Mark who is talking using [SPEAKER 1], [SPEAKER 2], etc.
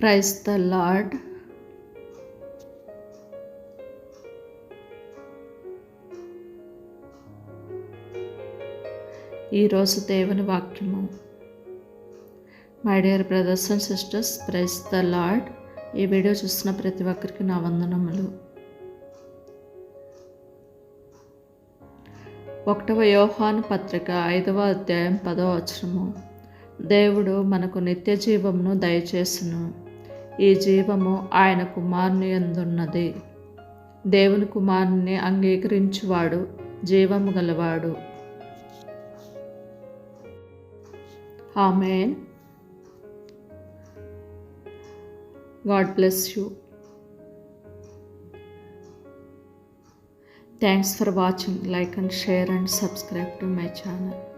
[SPEAKER 1] Praise the lord. ఈరోజు దేవుని వాక్యము. My dear brothers and sisters praise the lord ఈ వీడియో చూస్తున్న ప్రతి ఒక్కరికి నా వందనములు. ఒకటవ యోహాను పత్రిక ఐదవ అధ్యాయం పదవ వచనము. దేవుడు మనకు నిత్య జీవమును దయచేసును. ఈ జీవము ఆయన కుమారుని ఎందున్నది దేవుని కుమారుని అంగీకరించువాడు జీవము గలవాడు. Amen. God bless you. Thanks for watching. Like and share and subscribe to my channel.